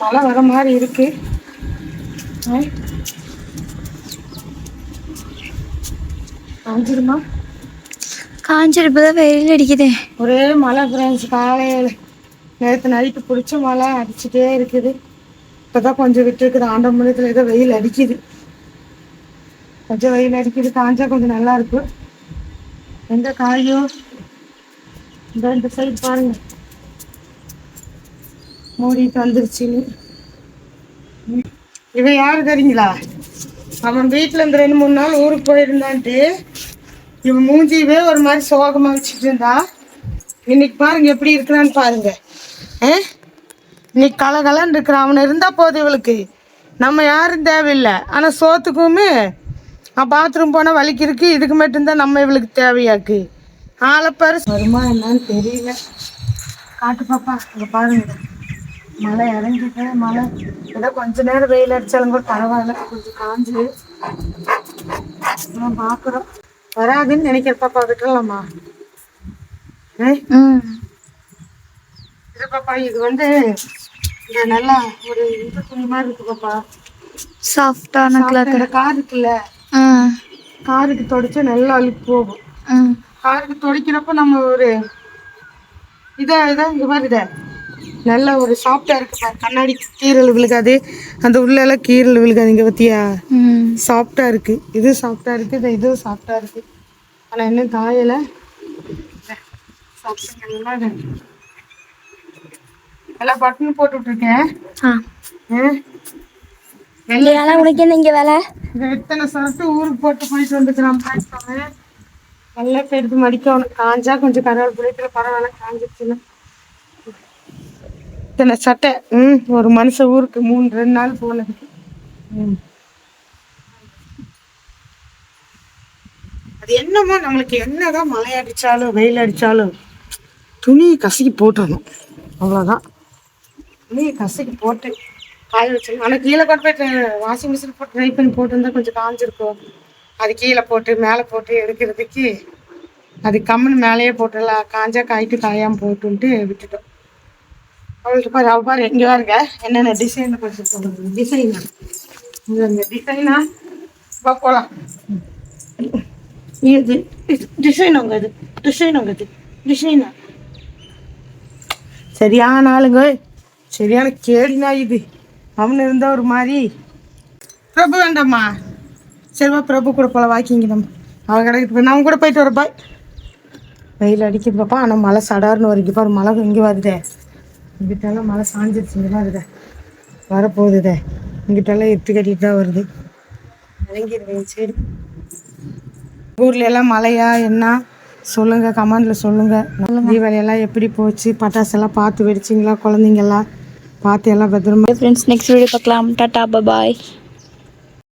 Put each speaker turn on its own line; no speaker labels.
மழை வர மாதிரி இருக்கு? காஞ்சிருமா?
காஞ்சிருப்பதான் வெயில் அடிக்குது.
ஒரே மழை ஃப்ரெண்ட்ஸ் காலையில் நேற்று நைட்டு பிடிச்ச மழை அடிச்சுட்டே இருக்குது. இப்போதான் கொஞ்சம் விட்டு இருக்குது ஆண்ட மணித்தில் ஏதோ வெயில் அடிக்குது. கொஞ்சம் வெயில் அடிக்குது. காஞ்சா கொஞ்சம் நல்லா இருக்கும் எந்த காயோ? இந்த இந்த சைடு பாருங்க. மூடிட்டு வந்துருச்சுன்னு. ம். இவன் யாரு தெரியுங்களா? அவன் வீட்டில் இந்த ரெண்டு மூணு நாள் ஊருக்கு போயிருந்தான்ட்டு இவன் மூஞ்சியவே ஒரு மாதிரி சோகமா வச்சுட்டு இருந்தா இன்னைக்கு பாருங்க எப்படி இருக்கிறான்னு பாருங்க. ஆ? இன்னைக்கு கலகலன்னு இருக்கிறான். அவன் இருந்தா போதும் இவளுக்கு. நம்ம யாரும் தேவையில்லை. ஆனா சோத்துக்குமே பாத்ரூம் போனால் வலிக்கு இருக்கு. இதுக்கு மட்டும்தான் நம்ம இவளுக்கு தேவையாக்கு. ஆளப்பாரு வருமா என்னன்னு தெரியல. காட்டு பாப்பா இங்க பாருங்க. மழை இறங்கிட்டு மழை. ஏதோ கொஞ்ச நேரம் வெயில் அடிச்சாலும் கூட பரவாயில்ல கொஞ்சம் காஞ்சு. நான் பார்க்குறோம் வராதுன்னு நினைக்கிற பாப்பா விட்டுறலாமா? இது பாப்பா இது வந்து இது நல்லா ஒரு இது துணி மாதிரி இருக்கு பாப்பா.
சாஃப்டான
இந்த கார் இருக்குல்ல? காருக்கு தொடச்சா நல்லா அழுக்கு போகும். காருக்கு துடைக்கிறப்ப நம்ம ஒரு இதா இதா இங்க மாதிரி இதை. நல்ல ஒரு சாஃப்டா இருக்கு பாரு. கண்ணாடி கீரல் விழுகாது. அந்த உள்ள எல்லாம் கீரல் விழுகாது. இங்க பத்தியா? சாஃப்டா இருக்கு. இது சாஃப்டா இருக்கு. இது இதுவும் சாஃப்டா இருக்கு. ஆனா இன்னும் காயல. எல்லாம் பட்டன் போட்டு விட்டுருக்கேன்
ஆ.
ஆ?
வேலை உனக்கு என்ன இங்கே வேலை?
இந்த இத்தனை சரட்டு ஊருக்கு போட்டு போயிட்டு வந்துக்கிறான் நல்லா எடுத்து மடிக்கணும் காஞ்சா கொஞ்சம் கருவாள் புளித்துல பரவாயில்ல காஞ்சிச்சுன்னா இத்தனை சட்டை ம் ஒரு மனுஷன் ஊருக்கு மூணு ரெண்டு நாள் போனதுக்கு ம். அது என்னமோ நம்மளுக்கு என்னதான் மழை அடித்தாலும் வெயில் அடித்தாலும் துணி கசக்கி போட்டுறணும். அவ்வளோதான் துணியை கசக்கி போட்டு காய வச்சிடணும். ஆனால் கீழே கொண்டு போய் வாஷிங் மிஷின் போட்டு ட்ரை பண்ணி போட்டிருந்தா கொஞ்சம் காஞ்சிருக்கும். அது கீழே போட்டு மேலே போட்டு எடுக்கிறதுக்கு அது கம்முன்னு மேலேயே போட்டுடலாம். காஞ்சா காய்ட்டு காயாமல் போட்டுன்ட்டு விட்டுட்டோம். அவளுக்கு பாரு அவ பாரு எங்கே பாருங்க. என்னென்ன டிசைன் கொஞ்சம் சொல்லுங்க டிசைனா இந்த டிசைனா இப்போ போகலாம் இது டிசைன் உங்க இது. டிசைன் உங்க இது. டிசைனா சரியான ஆளுங்க. சரியான கேடினா இது. அவனு இருந்தா ஒரு மாதிரி. பிரபு வேண்டாம்மா. சரிவா பிரபு கூட போல வாக்கிங்க நம்ம. அவன் கடைக்கு நான் கூட போயிட்டு வரப்பா பாய். வெயில் அடிக்குது பாப்பா ஆனால் மழை சடார்னு வருது. பாரு மழை இங்கே வருதே. இங்கிட்டெல்லாம் மழை சாஞ்சிருச்சு இங்கே வருதே வரப்போகுதுதே. இங்கிட்டெல்லாம் எட்டு கட்டிட்டு தான் வருது. இறங்கிடுவேன் சரி ஊர்ல எல்லாம் மழையா என்ன? சொல்லுங்க கமெண்ட்ல சொல்லுங்க. தீபாவளி எல்லாம் எப்படி போச்சு? பட்டாசெல்லாம் பார்த்து வெடிச்சிங்களா? குழந்தைங்கெல்லாம் பார்த்து எல்லாம் பத்திரமா
ஃப்ரெண்ட்ஸ் நெக்ஸ்ட் வீடியோ பார்க்கலாம். Tata bye